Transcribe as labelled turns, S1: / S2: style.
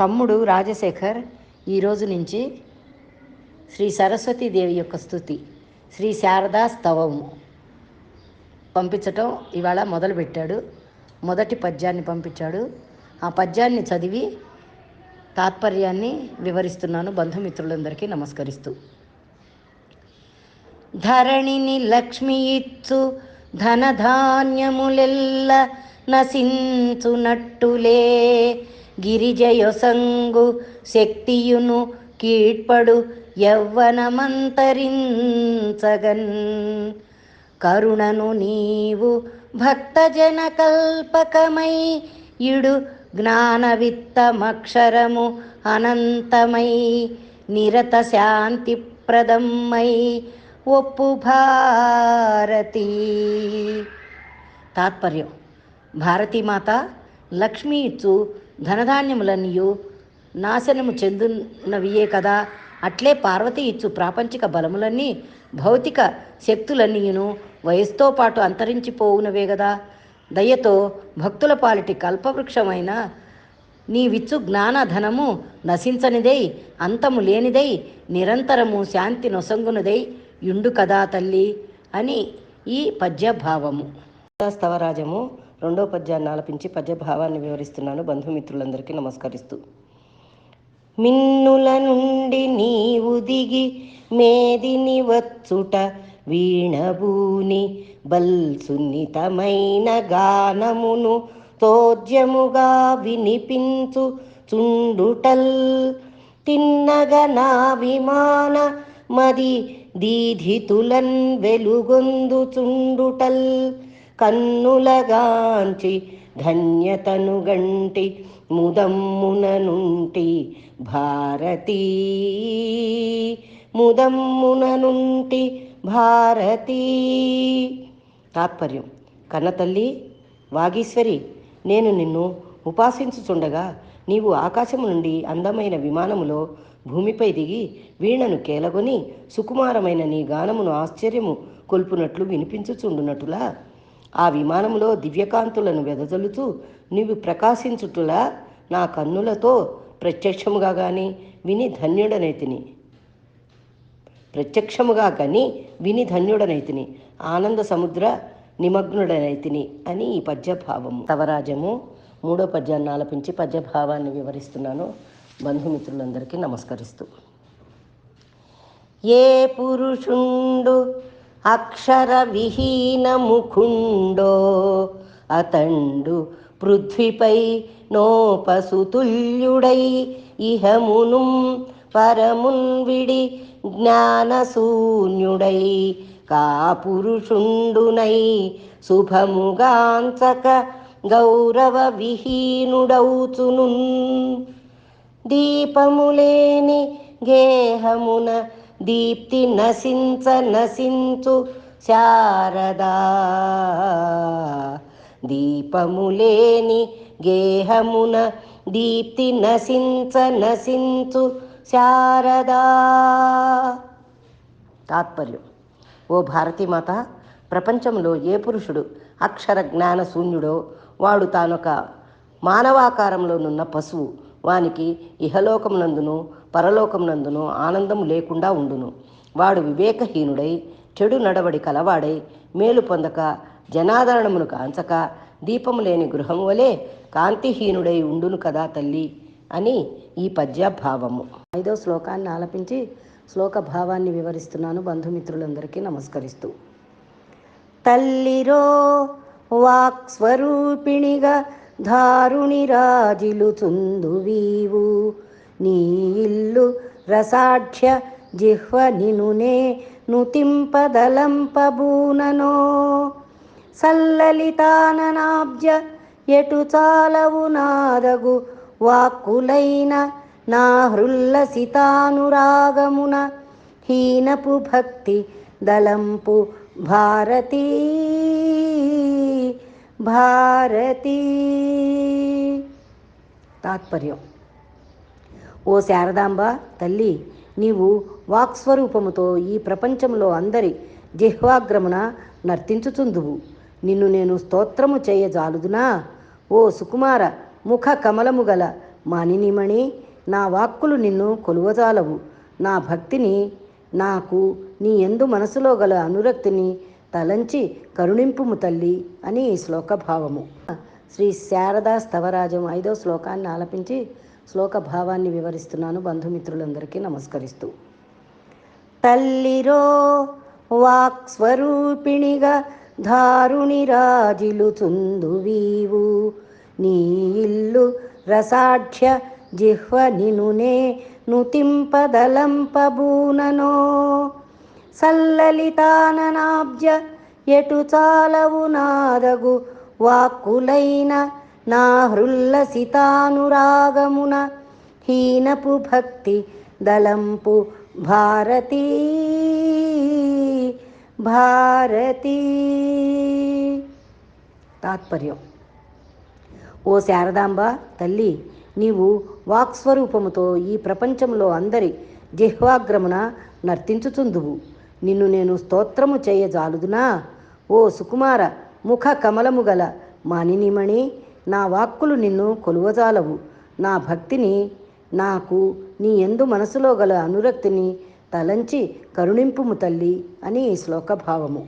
S1: తమ్ముడు రాజశేఖర్ ఈరోజు నుంచి శ్రీ సరస్వతీదేవి యొక్క స్థుతి శ్రీ శారదా స్తవము. పంపించటం ఇవాళ మొదలుపెట్టాడు. మొదటి పద్యాన్ని పంపించాడు. ఆ పద్యాన్ని చదివి తాత్పర్యాన్ని వివరిస్తున్నాను బంధుమిత్రులందరికీ నమస్కరిస్తూ. ధరణిని లక్ష్మి ఇచ్చు ధనధాన్యములెల్ల నశించునట్టులే. గిరిజయొసంగు శక్తియును కీడ్పడు యవ్వనమంతరించగన్. కరుణను నీవు భక్తజన కల్పకమై ఇడు జ్ఞానవిత్తమక్షరము అనంతమై నిరత శాంతిప్రదమ్మై ఒప్పు భారతి. తాత్పర్యం భారతీమాత లక్ష్మీ ఇచ్చు ధనధాన్యములన్నీయు నాశనము చెందునవియే కదా. అట్లే పార్వతి ఇచ్చు ప్రాపంచిక బలములన్నీ భౌతిక శక్తులన్నీయును వయస్సుతో పాటు అంతరించిపోవునవే కదా దయతో భక్తుల పాలిటి కల్పవృక్షమైన నీవిచ్చు జ్ఞానధనము నశించనిదై అంతము లేనిదై నిరంతరము శాంతి నొసంగునదై యుండు కదా తల్లి అని ఈ పద్యభావము. స్తవరాజము రెండో పద్యాన్ని ఆలపించి పద్యభావాన్ని వివరిస్తున్నాను బంధుమిత్రులందరికీ నమస్కరిస్తూ. మిన్నుల నుండి నీవు దిగి మేదిని వచ్చుట వీణభూని బల్ సున్నితమైన గానమును తోజ్యముగా వినిపించు చుండుటల్. తిన్నగ నా విమాన మది దీధితులన్ వెలుగొందు చుండుటల్. కన్నులగాంచి ధన్యతను గంటి ముదమ్మున నుంటి భారతీ. ముదమ్మున నుంటి భారతీ. తాత్పర్యం కన్నతల్లి వాగీశ్వరి నేను నిన్ను ఉపాసించుచుండగా నీవు ఆకాశము నుండి అందమైన విమానములో భూమిపై దిగి వీణను కేలగొని సుకుమారమైన నీ గానమును ఆశ్చర్యము కొల్పునట్లు వినిపించుచుండునటులా? ఆ విమానంలో దివ్యకాంతులను వెదజల్లుతూ నీవు ప్రకాశించుటలా నా కన్నులతో ప్రత్యక్షముగా కానీ విని ధన్యుడనైతిని ప్రత్యక్షముగా కానీ విని ధన్యుడనైతిని ఆనంద సముద్ర నిమగ్నుడనైతిని అని ఈ పద్యభావము. తవరాజము మూడో పద్యాన్ని ఆలపించి పద్యభావాన్ని వివరిస్తున్నాను. బంధుమిత్రులందరికీ నమస్కరిస్తూ. ఏ పురుషుండు అక్షరవిహీనముఖుండో అతండు పృథ్వీపై నోపసుతుల్యుడై ఇహమును పరమున్ విడి జ్ఞానశూన్యుడై కాపురుషుండునై శుభముగాంచక గౌరవ విహీనుడౌచును దీపములేని గేహమున దీప్తి నశించ నశించు శారదా. దీపములేని గేహమున దీప్తి నశించ నశించు శారదా. తాత్పర్యం. ఓ భారతీమాత ప్రపంచంలో ఏ పురుషుడు అక్షర జ్ఞాన శూన్యుడో వాడు తానొక మానవాకారంలోనున్న పశువు. వానికి ఇహలోకమునందును పరలోకమునందును ఆనందం లేకుండా ఉండును. వాడు వివేకహీనుడై చెడు నడవడి కలవాడై మేలు పొందక జనాదరణమును కాంచక దీపము లేని గృహం వలె కాంతిహీనుడై ఉండును కదా తల్లి అని ఈ పద్య భావము ఐదో శ్లోకాన్ని ఆలపించి శ్లోక భావాన్ని వివరిస్తున్నాను బంధుమిత్రులందరికీ నమస్కరిస్తూ. తల్లిరో వాక్స్వరూపిణిగా ధారుణి రాజిలు చుందువీవు నీ ఇల్లు రసాఢ్య జిహ్వ నినునే నుతింపదలంపబూననో. సల్లలితాననాబ్జ ఎటు చాలవు నాదగు వాక్కులైన నా హృల్లసితానురాగమున హీనపు భక్తి దళంపు భారతీ. భారతీ తాత్పర్యం ఓ శారదాంబ తల్లి నీవు వాక్స్వరూపముతో ఈ ప్రపంచంలో అందరి జిహ్వాగ్రమున నర్తించుచుందువు. నిన్ను నేను స్తోత్రము చేయజాలుదునా? ఓ సుకుమార ముఖ కమలము గల మానినిమణి నా వాక్కులు నిన్ను కొలువజాలవు. నా భక్తిని నాకు నీ ఎందు మనసులో గల అనురక్తిని తలంచి కరుణింపుము తల్లి అని ఈ శ్లోక భావము శ్రీ శారదా స్థవరాజం ఐదో శ్లోకాన్ని ఆలపించి శ్లోక భావాన్ని వివరిస్తున్నాను బంధుమిత్రులందరికీ నమస్కరిస్తూ. తల్లిరో వాక్స్వరూపిణిగా ధారుణి రాజిలు చుందువీవు నీ ఇల్లు రసాఢ్య జిహ్వ నినునే నుతింపదలంపబూననో సల్లలితాననాబ్జ ఎటు చాలవు నాదగు వాక్కులైన నా హృల్లసితానురాగమున హీనపు భక్తి దళంపు భారతీ భారతీ. తాత్పర్యం. ఓ శారదాంబ తల్లి నీవు వాక్స్వరూపముతో ఈ ప్రపంచంలో అందరి జిహ్వాగ్రమున నర్తించుచుందువు. నిన్ను నేను స్తోత్రము చేయజాలుదునా? ఓ సుకుమార ముఖ కమలము గల మానినిమణి నా వాక్కులు నిన్ను కొలువజాలవు. నా భక్తిని నాకు నీ ఎందు మనసులో గల అనురక్తిని తలంచి కరుణింపుము తల్లి అని ఈ శ్లోక భావము